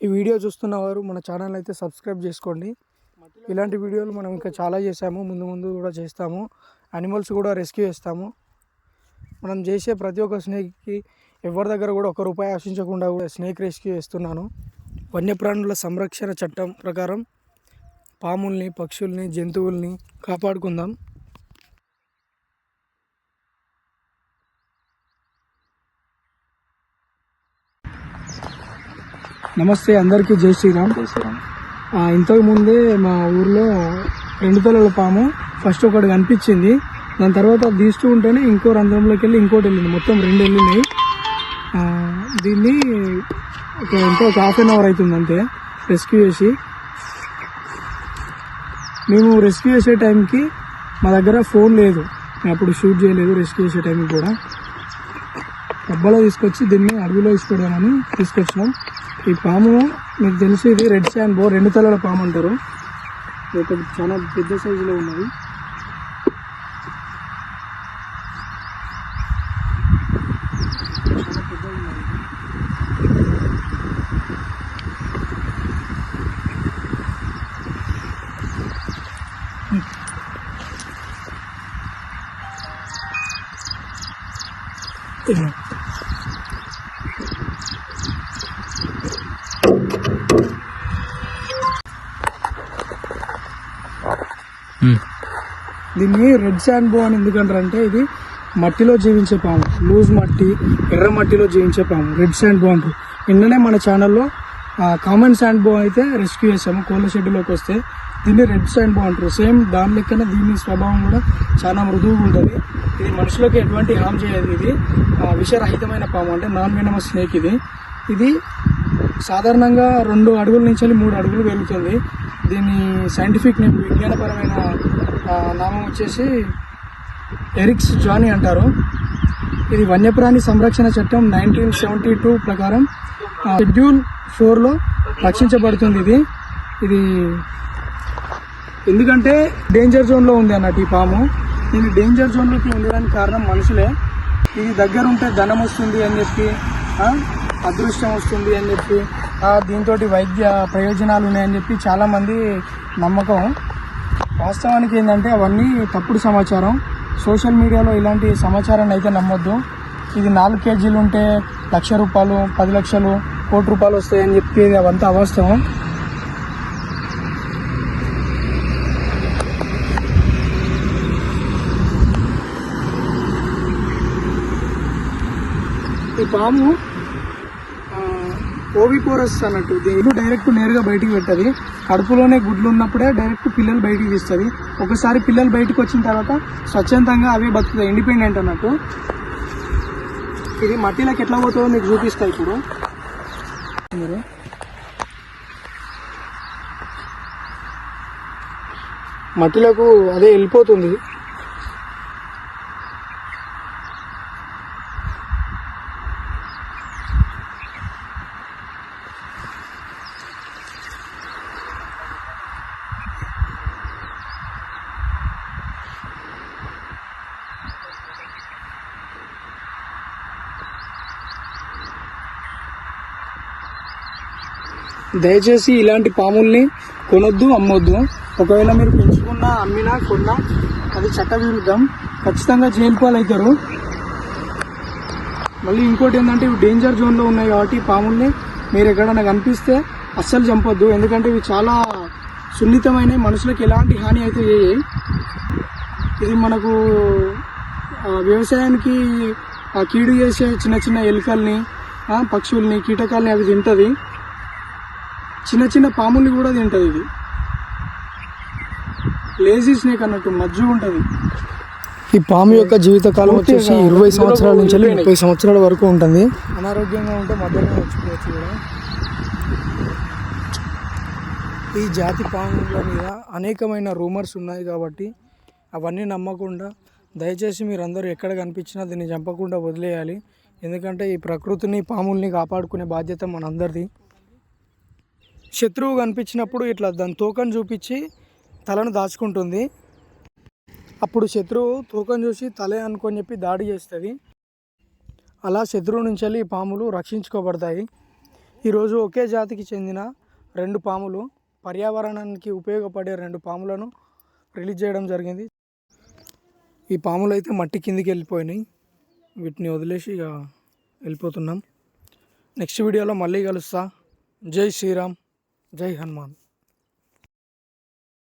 ఈ వీడియో చూస్తున్న వారు మన ఛానల్ అయితే సబ్స్క్రైబ్ చేసుకోండి. ఇలాంటి వీడియోలు మనం ఇంకా చాలా చేసాము ముందు ముందు కూడా చేస్తాము. అనిమల్స్ కూడా రెస్క్యూ చేస్తాము. మనం చేసే ప్రతి ఒక్క స్నేక్కి ఎవరి దగ్గర కూడా ఒక రూపాయి ఆశించకుండా కూడా స్నేక్ రెస్క్యూ చేస్తున్నాను. వన్యప్రాణుల సంరక్షణ చట్టం ప్రకారం పాముల్ని పక్షుల్ని జంతువుల్ని కాపాడుకుందాం. నమస్తే అందరికీ జై శ్రీరామ్. ఆ, ఇంతకు ముందే మా ఊర్లో రెండు తలల పాము ఫస్ట్ ఒకటి కనిపించింది. దాని తర్వాత అది తీస్తూ ఉంటేనే ఇంకో రంధ్రంలోకి వెళ్ళి ఇంకోటి వెళ్ళింది. మొత్తం రెండు వెళ్ళినాయి. దీన్ని ఒక ఎంతో ఒక హాఫ్ అన్ అవర్ అవుతుంది అంతే రెస్క్యూ చేసి. మేము రెస్క్యూ చేసే టైంకి మా దగ్గర ఫోన్ లేదు. మేము అప్పుడు షూట్ చేయలేదు రెస్క్యూ చేసే టైంకి కూడా. డబ్బాలో తీసుకొచ్చి దీన్ని అడవిలో ఇసుపెడదామని తీసుకొచ్చినాం. ఈ పాము మీకు తెలిసి ఇది రెడ్ శాండ్ బో రెండు తలల పాము అంటారు. ఒకటి చాలా పెద్ద సైజులో ఉన్నది. చాలా దీన్ని రెడ్ శాండ్ బో అని ఎందుకంటారంటే ఇది మట్టిలో జీవించే పాము. లూజ్ మట్టి ఎర్ర మట్టిలో జీవించే పాము. రెడ్ శాండ్ బో అంటారు. నిన్ననే మన ఛానల్లో కామన్ శాండ్ బో అయితే రెస్క్యూ చేసాము కోళ్ళ షెడ్డులోకి వస్తే దీన్ని రెడ్ శాండ్ బో అంటారు. సేమ్ దాని లెక్కనే దీని స్వభావం కూడా చాలా మృదువుగా ఉంటుంది. ఇది మనుషులకు ఎటువంటి హామ్ చేయదు ఇది. విషరహితమైన పాము అంటే నాన్ వెనమ స్నేక్ ఇది. ఇది సాధారణంగా రెండు అడుగుల నుంచి మూడు అడుగులు పెరుగుతుంది దీని సైంటిఫిక్ నేమ్ విజ్ఞానపరమైన నామం వచ్చేసి ఎరిక్స్ జానీ అంటారు. ఇది వన్యప్రాణి సంరక్షణ చట్టం నైన్టీన్ సెవెంటీ టూ ప్రకారం షెడ్యూల్ ఫోర్లో రక్షించబడుతుంది ఇది. ఇది ఎందుకంటే డేంజర్ జోన్లో ఉంది అన్నట్టు ఈ పాము. దీని డేంజర్ జోన్లోకి ఉండడానికి కారణం మనుషులే. ఇది దగ్గర ఉంటే ధనం వస్తుంది అని చెప్పి అదృష్టం వస్తుంది అని చెప్పి దీంతో వైద్య ప్రయోజనాలు ఉన్నాయని చెప్పి చాలామంది నమ్మకం. వాస్తవానికి ఏంటంటే అవన్నీ తప్పుడు సమాచారం. సోషల్ మీడియాలో ఇలాంటి సమాచారాన్ని అయితే నమ్మొద్దు. ఇది నాలుగు కేజీలు ఉంటే లక్ష రూపాయలు పది లక్షలు కోటి రూపాయలు వస్తాయని చెప్పేది అవంతా అవాస్తవం. ఈ పాము ఓవిపోరస్ అన్నట్టు. దీని డైరెక్ట్ నేరుగా బయటికి పెట్టదు. కడుపులోనే గుడ్లు ఉన్నప్పుడే డైరెక్ట్ పిల్లలు బయటికి తీస్తుంది. ఒకసారి పిల్లలు బయటికి వచ్చిన తర్వాత స్వచ్ఛందంగా అవే బతుకుతాయి. ఇండిపెండెంట్ అన్నట్టు. ఇది మట్టిలోకి ఎట్లా పోతుందో మీకు చూపిస్తా ఇప్పుడు. మీరు మట్టిలకు అదే వెళ్ళిపోతుంది. దయచేసి ఇలాంటి పాముల్ని కొనొద్దు అమ్మొద్దు. ఒకవేళ మీరు పెంచుకున్నా అమ్మినా కొన్నా అది చట్టవిరుద్ధం. ఖచ్చితంగా జైలు పాలవుతారు. మళ్ళీ ఇంకోటి ఏంటంటే ఇవి డేంజర్ జోన్లో ఉన్నాయి కాబట్టి పాముల్ని మీరు ఎక్కడైనా కనిపిస్తే అస్సలు చంపొద్దు. ఎందుకంటే ఇవి చాలా సున్నితమైన మనుషులకు ఎలాంటి హాని అయితే చేయయి ఇది మనకు వ్యవసాయానికి కీడు చేసే చిన్న చిన్న ఎలుకల్ని పక్షుల్ని కీటకాల్ని అవి తింటుంది. చిన్న చిన్న పాముల్ని కూడా తింటది ఇది. లేజీ స్నేక్ అన్నట్టు మజ్జు ఉంటది. ఈ పాము యొక్క జీవితకాలం వచ్చేసి ఇరవై సంవత్సరాల నుంచి ముప్పై సంవత్సరాల వరకు ఉంటుంది. అనారోగ్యంగా ఉంటే మధ్యలో వచ్చిపోవచ్చు కూడా. ఈ జాతి పాముల మీద అనేకమైన రూమర్స్ ఉన్నాయి కాబట్టి అవన్నీ నమ్మకుండా దయచేసి మీరందరూ ఎక్కడ కనిపించినా దీన్ని చంపకుండా వదిలేయాలి. ఎందుకంటే ఈ ప్రకృతిని పాముల్ని కాపాడుకునే బాధ్యత మనందరిది. శత్రువు కనిపించినప్పుడు ఇట్లా దాని తోకను చూపించి తలను దాచుకుంటుంది. అప్పుడు శత్రువు తూకం చూసి తలే అనుకొని చెప్పి దాడి చేస్తుంది. అలా శత్రువు నుంచి వెళ్ళి ఈ పాములు రక్షించుకోబడతాయి. ఈరోజు ఒకే జాతికి చెందిన రెండు పాములు పర్యావరణానికి ఉపయోగపడే రెండు పాములను రిలీజ్ చేయడం జరిగింది. ఈ పాములు అయితే మట్టి కిందికి వెళ్ళిపోయినాయి. వీటిని వదిలేసి ఇక వెళ్ళిపోతున్నాం. నెక్స్ట్ వీడియోలో మళ్ళీ కలుస్తా. జై శ్రీరామ్. జై హనుమాన్